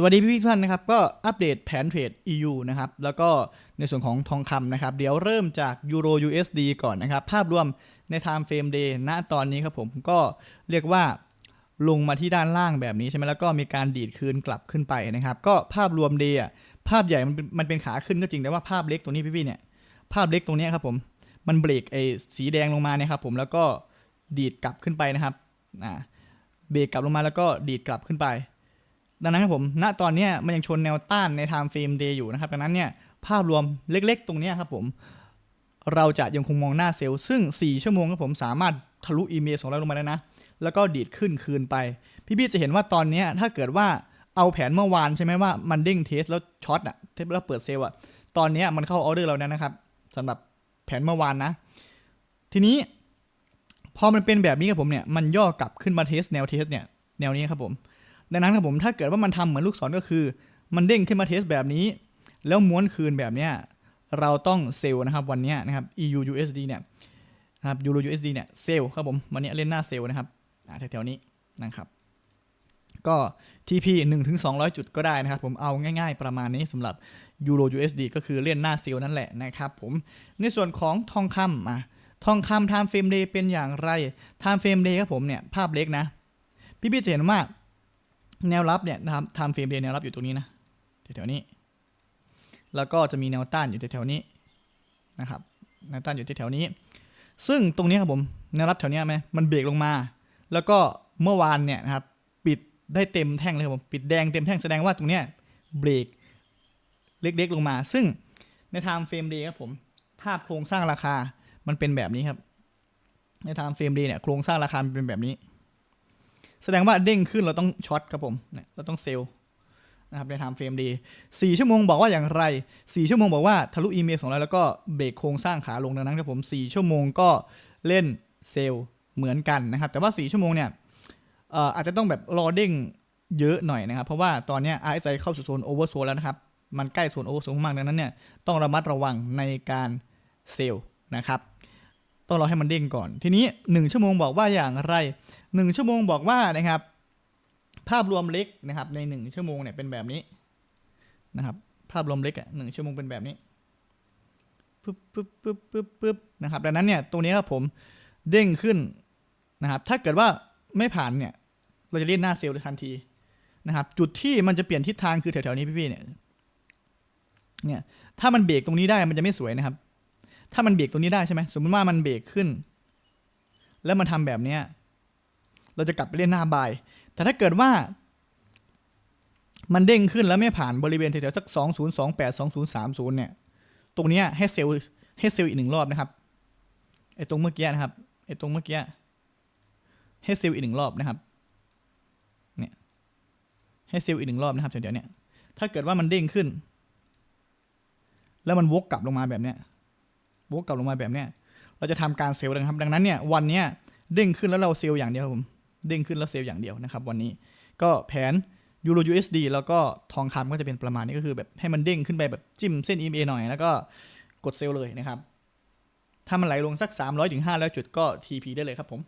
สวัสดีพี่ๆทุกท่านนะครับก็อัปเดตแผนเทรด EU นะครับแล้วก็ในส่วนของทองคำนะครับ เดี๋ยวเริ่มจาก Euro USD ก่อนนะครับ ภาพรวมใน Time Frame Day ณตอนนี้ครับผมก็เรียกว่าลงมาที่ด้านล่างแบบนี้ใช่ไหมแล้วก็มีการดีดคืนกลับขึ้นไปนะครับ ก็ภาพรวม Day อะภาพใหญ่มันเป็นมันเป็นขาขึ้นก็จริงแต่ว่าภาพเล็กตรงนี้พี่ๆเนี่ยภาพเล็กตรงนี้ครับผมมันเบรกไอ้สีแดงลงมาเนี่ยครับผมแล้วก็ดีดกลับขึ้นไปนะครับอ่าเบรกกลับลงมาแล้วก็ดีดกลับขึ้นไป ดังนั้นครับผมณตอนนี้มันยังชนแนวต้านใน time frame day อยู่นะครับดังนั้นเนี่ยภาพรวมเล็กๆ ตรงนี้ครับผมเราจะยังคงมองหน้าเซลล์ซึ่ง 4 ชั่วโมงครับผมสามารถทะลุอีเมลของเราลงมาแล้วนะ แล้วก็ดีดขึ้นคืนไป พี่ๆจะเห็นว่าตอนนี้ถ้าเกิดว่าเอาแผนเมื่อวานใช่ไหมว่ามันเด้งเทสแล้วช็อตอะเทสแล้วเปิดเซลล์อะตอนนี้มันเข้าออเดอร์เราแล้วนะครับสำหรับแผนเมื่อวานนะ ทีนี้พอมันเป็นแบบนี้ครับผมเนี่ยมันย่อกลับขึ้นมาเทสแนวเทสเนี่ยแนวนี้ครับผม ดังนั้นครับผมถ้าเกิดว่ามันทำเหมือนลูกศรก็คือ มันเด้งขึ้นมาเทสแบบนี้ แล้วม้วนคืนแบบเนี้ยเราต้องเซลล์นะครับวันนี้นะครับ EU USD เนี่ยนะครับ Euro USD เนี่ยเซลล์ครับผมวันนี้เล่นหน้าเซลล์นะครับแถวๆนี้นะครับ ก็ TP 1ถึง200 จุดก็ได้นะครับ ผมเอาง่ายๆประมาณนี้สำหรับ Euro USD ก็คือเล่นหน้าเซลล์นั่นแหละนะครับผมในส่วนของทองคำอะทองคำ time frame day เป็นอย่างไร time frame day ครับผมเนี่ยภาพเล็กนะ พี่ๆจะเห็นว่า แนวรับเนี่ยนะครับ time frame day แนวรับอยู่ตรงนี้นะแถวๆนี้ แล้วก็จะมีแนวต้านอยู่แถวๆนี้นะครับแนวต้านอยู่แถวๆนี้ ซึ่งตรงนี้ครับผมแนวรับแถวเนี้ยไหมมันเบรกลงมา แล้วก็เมื่อวานเนี่ยนะครับปิดได้เต็มแท่งเลยครับผมปิดแดงเต็มแท่งแสดงว่าตรงเนี้ยเบรกเล็กๆลงมา ซึ่งใน time frame day ครับผมภาพโครงสร้างราคามันเป็นแบบนี้ครับ ใน time frame day เนี่ยโครงสร้างราคามันเป็นแบบนี้ แสดงว่าเด้งขึ้นเราต้องช็อตครับผมเนี่ยเราต้องเซลนะครับใน time frame day สี่ชั่วโมงบอกว่าอย่างไรสี่ชั่วโมงบอกว่าทะลุอีเมลของเราแล้วก็เบรกโครงสร้างขาลงดังนั้นครับผมสี่ชั่วโมงก็เล่นเซลเหมือนกันนะครับ แต่ว่าสี่ชั่วโมงเนี่ยอาจจะต้องแบบรอเด้งเยอะหน่อยนะครับ เพราะว่าตอนนี้ RSI เข้าสู่โซนโอเวอร์โซนแล้วนะครับ มันใกล้โซนโอเวอร์โซนมากดังนั้นเนี่ยต้องระมัดระวังในการเซลนะครับ ต้องรอให้มันเด้งก่อน ทีนี้ 1 ชั่วโมงบอกว่าอย่างไร 1 ชั่วโมงบอกว่านะครับ ภาพรวมเล็กนะครับ ใน 1 ชั่วโมงเนี่ยเป็นแบบนี้นะครับ ภาพรวมเล็กอะหนึ่งชั่วโมงเป็นแบบนี้ปึ๊บปึ๊บปึ๊บปึ๊บปึ๊บนะครับ ดังนั้นเนี่ยตรงนี้ครับผมเด้งขึ้นนะครับ ถ้าเกิดว่าไม่ผ่านเนี่ย เราจะเล่นหน้าเซลล์ทันทีนะครับ จุดที่มันจะเปลี่ยนทิศทางคือแถวๆนี้พี่ๆเนี่ย เนี่ย ถ้ามันเบรกตรงนี้ได้มันจะไม่สวยนะครับ ถ้ามันเบรกตรงนี้ได้ใช่ไหมสมมติว่ามันเบรกขึ้น แล้วมันทำแบบเนี้ยเราจะกลับไปเล่นหน้าบาย แต่ถ้าเกิดว่ามันเด้งขึ้นแล้วไม่ผ่านบริเวณแถวๆสักสองศูนย์สองแปดสองศูนย์สามศูนย์เนี่ย ตรงเนี้ยให้เซลล์ให้เซลล์อีกหนึ่งรอบนะครับ ไอ้ตรงเมื่อกี้นะครับ ไอ้ตรงเมื่อกี้ ให้เซลล์อีกหนึ่งรอบนะครับ เนี่ย ให้เซลล์อีกหนึ่งรอบนะครับแถวๆเนี้ยถ้าเกิดว่ามันเด้งขึ้น แล้วมันวกกลับลงมาแบบเนี้ย วกกลับลงมาแบบเนี้ยเราจะทำการเซลล์นะครับ ดังนั้นเนี่ยวันเนี้ยเด้งขึ้นแล้วเราเซลล์อย่างเดียวครับผมเด้งขึ้นแล้วเซลล์อย่างเดียวนะครับ วันนี้ก็แผนยูโร USD แล้วก็ทองคำก็จะเป็นประมาณนี้ก็คือแบบให้มันเด้งขึ้นไปแบบจิ้มเส้น EMA หน่อย แล้วก็กดเซลล์เลยนะครับ ถ้ามันไหลลงสัก 300-500 จุดก็ TP ได้เลยครับผม